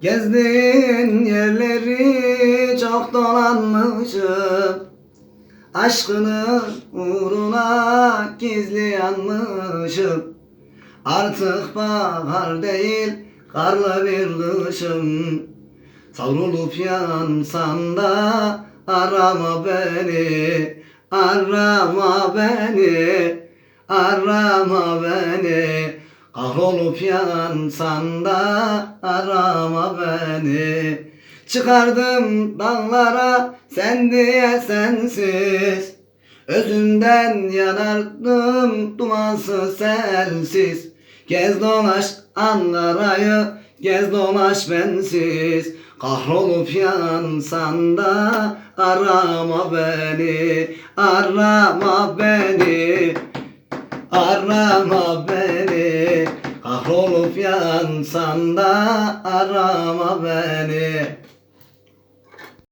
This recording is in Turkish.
Gezdiğin yerleri çok dolanmışım. Aşkını uğruna gizli yanmışım. Artık bahar değil karlı bir kışım. Savrulup yansan da arama beni Arama beni Arama beni Kahrolup yansan da arama beni. Çıkardım dağlara sen diye sensiz. Özünden yanardım dumansız sensiz. Gez dolaş Ankara'yı Gez dolaş bensiz. Kahrolup yansan da arama beni Arama beni Arama beni Kahrolup yansan da arama beni